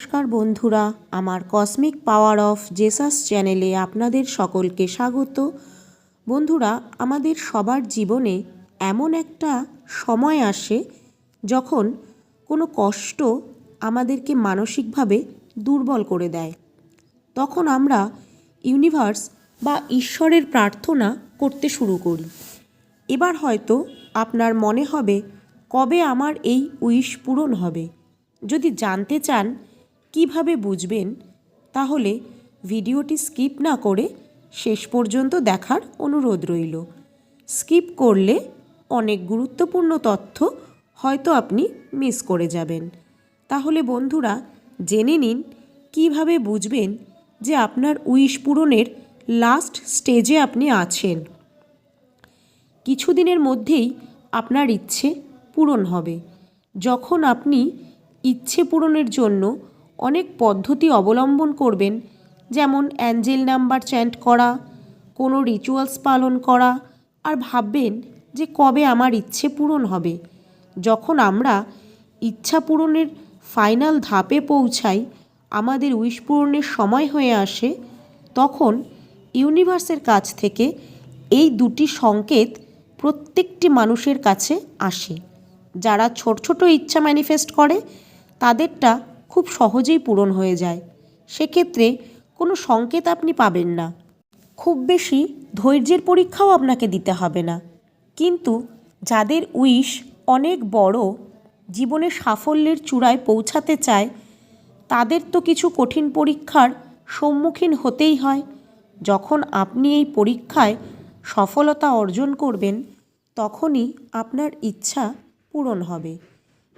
নমস্কার বন্ধুরা, আমার কসমিক পাওয়ার অফ জেসাস চ্যানেলে আপনাদের সকলকে স্বাগত। বন্ধুরা, আমাদের সবার জীবনে এমন একটা সময় আসে যখন কোনো কষ্ট আমাদেরকে মানসিকভাবে দুর্বল করে দেয়। তখন আমরা ইউনিভার্স বা ঈশ্বরের প্রার্থনা করতে শুরু করি। এবার হয়তো আপনার মনে হবে, কবে আমার এই উইশ পূরণ হবে? যদি জানতে চান কীভাবে বুঝবেন? তাহলে ভিডিওটি স্কিপ না করে শেষ পর্যন্ত দেখার অনুরোধ রইল। স্কিপ করলে অনেক গুরুত্বপূর্ণ তথ্য হয়তো আপনি মিস করে যাবেন। তাহলে বন্ধুরা, জেনে নিন কীভাবে বুঝবেন যে আপনার উইশ পূরণের লাস্ট স্টেজে আপনি আছেন। কিছুদিনের মধ্যেই আপনার ইচ্ছে পূরণ হবে। যখন আপনি ইচ্ছে পূরণের জন্য অনেক পদ্ধতি অবলম্বন করবেন, যেমন অ্যাঞ্জেল নাম্বার চ্যান্ট করা, কোনো রিচুয়ালস পালন করা, আর ভাববেন যে কবে আমার ইচ্ছে পূরণ হবে। যখন আমরা ইচ্ছা পূরণের ফাইনাল ধাপে পৌঁছাই, আমাদের উইশ পূরণের সময় হয়ে আসে, তখন ইউনিভার্সের কাছ থেকে এই দুটি সংকেত প্রত্যেকটি মানুষের কাছে আসে। যারা ছোট ছোট ইচ্ছা ম্যানিফেস্ট করে, তাদেরটা খুব সহজেই পূরণ হয়ে যায়। সেক্ষেত্রে কোনো সংকেত আপনি পাবেন না। খুব বেশি ধৈর্যের পরীক্ষাও আপনাকে দিতে হবে না। কিন্তু যাদের উইশ অনেক বড় জীবনে সাফল্যের চূড়ায় পৌঁছাতে চায়, তাদের তো কিছু কঠিন পরীক্ষার সম্মুখীন হতেই হয়। যখন আপনি এই পরীক্ষায় সফলতা অর্জন করবেন, তখনই আপনার ইচ্ছা পূরণ হবে।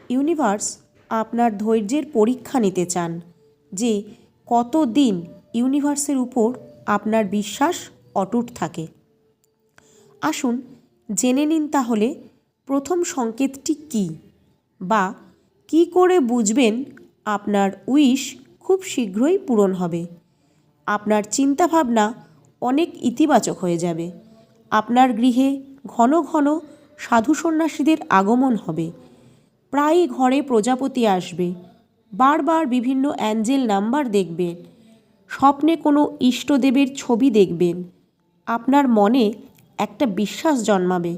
ইউনিভার্স আপনার ধৈর্যের পরীক্ষা নিতে চান, যে কতদিন ইউনিভার্সের উপর আপনার বিশ্বাস অটুট থাকে। আসুন জেনে নিন তাহলে প্রথম সংকেতটি কী বা কি করে বুঝবেন আপনার উইশ খুব শীঘ্রই পূরণ হবে। আপনার চিন্তাভাবনা অনেক ইতিবাচক হয়ে যাবে। আপনার গৃহে ঘন ঘন সাধু সন্ন্যাসীদের আগমন হবে। প্রায়ই ঘরে প্রজাপতি আসবে। বারবার বিভিন্ন অ্যাঞ্জেল নাম্বার দেখবেন। স্বপ্নে কোনো ইষ্টদেবের ছবি দেখবেন। আপনার মনে একটা বিশ্বাস জন্মাবে।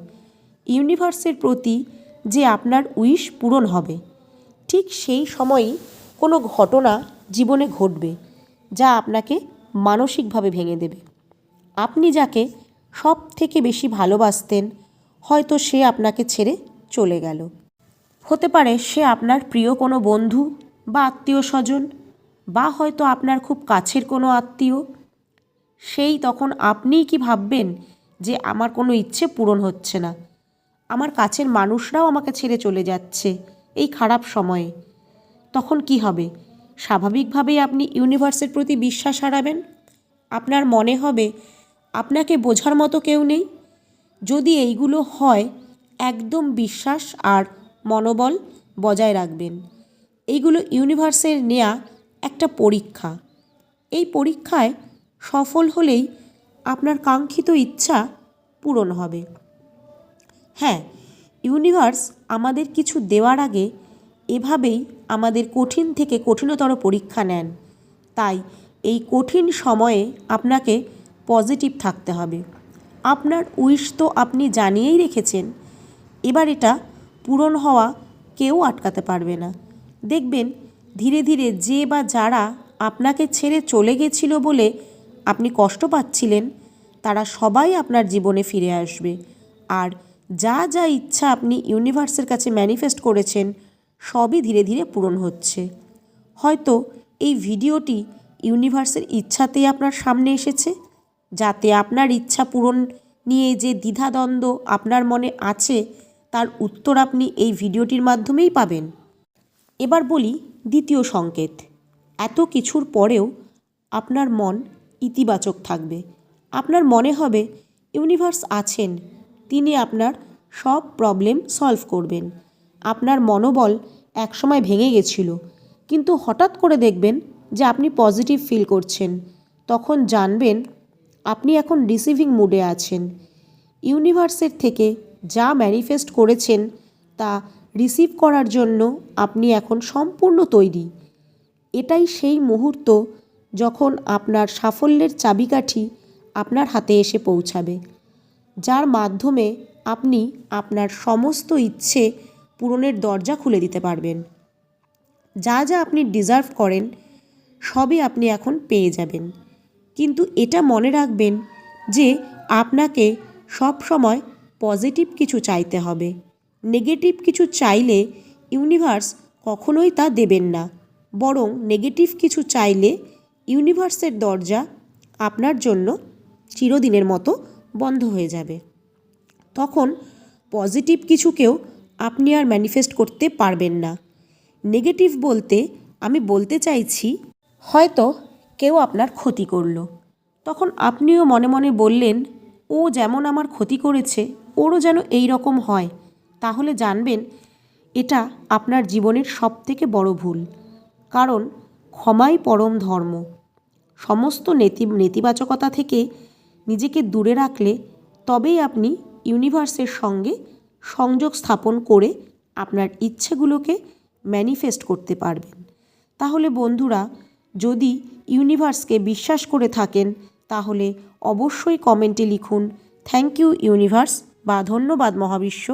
ইউনিভার্সের প্রতি যে আপনার উইশ পূরণ হবে। ঠিক সেই সময়ই কোনো ঘটনা জীবনে ঘটবে, যা আপনাকে মানসিকভাবে ভেঙে দেবে। আপনি যাকে সব থেকে বেশি ভালোবাসতেন, হয়তো সে আপনাকে ছেড়ে চলে গেল। হতে পারে সে আপনার প্রিয় কোনো বন্ধু বা আত্মীয় স্বজন বা হয়তো আপনার খুব কাছের কোনো আত্মীয়। সেই তখন আপনিই কি ভাববেন যে আমার কোনো ইচ্ছে পূরণ হচ্ছে না? আমার কাছের মানুষরাও আমাকে ছেড়ে চলে যাচ্ছে এই খারাপ সময়ে। তখন কি হবে? স্বাভাবিকভাবেই আপনি ইউনিভার্সের প্রতি বিশ্বাস হারাবেন? আপনার মনে হবে, আপনাকে বোঝার মতো কেউ নেই? যদি এইগুলো হয়, একদম বিশ্বাস আর মনোবল বজায় রাখবেন। এইগুলো ইউনিভার্সের নেয়া একটা পরীক্ষা। এই পরীক্ষায় সফল হলেই আপনার কাঙ্ক্ষিত ইচ্ছা পূরণ হবে। হ্যাঁ ইউনিভার্স আমাদের কিছু দেওয়ার আগে এভাবেই আমাদের কঠিন থেকে কঠিনতর পরীক্ষা নেন। তাই এই কঠিন সময়ে আপনাকে পজিটিভ থাকতে হবে। আপনার উইশ তো আপনি জানিয়েই রেখেছেন। এবার এটা পূরণ হওয়া কেউ আটকাতে পারবে না। দেখবেন, ধীরে ধীরে যে বা যারা আপনাকে ছেড়ে চলে গেছিল বলে আপনি কষ্ট পাচ্ছিলেন, তারা সবাই আপনার জীবনে ফিরে আসবে। আর যা যা ইচ্ছা আপনি ইউনিভার্সের কাছে ম্যানিফেস্ট করেছেন, সবই ধীরে ধীরে পূরণ হচ্ছে। হয়তো এই ভিডিওটি ইউনিভার্সের ইচ্ছাতেই আপনার সামনে এসেছে, যাতে আপনার ইচ্ছা পূরণ নিয়ে যে দ্বিধাদ্বন্দ্ব আপনার মনে আছে তার উত্তর আপনি এই ভিডিওটির মাধ্যমেই পাবেন। এবার বলি দ্বিতীয় সংকেত। এত কিছুর পরেও আপনার মন ইতিবাচক থাকবে। আপনার মনে হবে, ইউনিভার্স আছেন, তিনি আপনার সব প্রবলেম সলভ করবেন। আপনার মনোবল একসময় ভেঙে গেছিল। কিন্তু হঠাৎ করে দেখবেন যে আপনি পজিটিভ ফিল করছেন। তখন জানবেন, আপনি এখন রিসিভিং মুডে আছেন। ইউনিভার্সের থেকে যা ম্যানিফেস্ট করেছেন তা রিসিভ করার জন্য আপনি এখন সম্পূর্ণ তৈরি। এটাই সেই মুহূর্ত যখন আপনার সাফল্যের চাবিকাঠি আপনার হাতে এসে পৌঁছাবে, যার মাধ্যমে আপনি আপনার সমস্ত ইচ্ছে পূরণের দরজা খুলে দিতে পারবেন। যা যা আপনি ডিজার্ভ করেন, সবই আপনি এখন পেয়ে যাবেন। কিন্তু এটা মনে রাখবেন যে আপনাকে সব সময় পজিটিভ কিছু চাইতে হবে। নেগেটিভ কিছু চাইলে ইউনিভার্স কখনোই তা দেবেন না। বরং নেগেটিভ কিছু চাইলে ইউনিভার্সের দরজা আপনার জন্য চিরদিনের মতো বন্ধ হয়ে যাবে। তখন পজিটিভ কিছুকেও আপনি আর ম্যানিফেস্ট করতে পারবেন না। নেগেটিভ বলতে আমি বলতে চাইছি, হয়তো কেউ আপনার ক্ষতি করল। তখন আপনিও মনে মনে বললেন, ও যেমন আমার ক্ষতি করেছে ওরও যেন এই রকম হয়, তাহলে জানবেন এটা আপনার জীবনের সব থেকে বড় ভুল। কারণ ক্ষমাই পরম ধর্ম। সমস্ত নেতি, নেতিবাচকতা থেকে নিজেকে দূরে রাখলে তবেই আপনি ইউনিভার্সের সঙ্গে সংযোগ স্থাপন করে আপনার ইচ্ছেগুলোকে ম্যানিফেস্ট করতে পারবেন। তাহলে বন্ধুরা, যদি ইউনিভার্সকে বিশ্বাস করে থাকেন, তাহলে অবশ্যই কমেন্টে লিখুন, থ্যাংক ইউ ইউনিভার্স। বা ধন্যবাদ মহাবিশ্ব।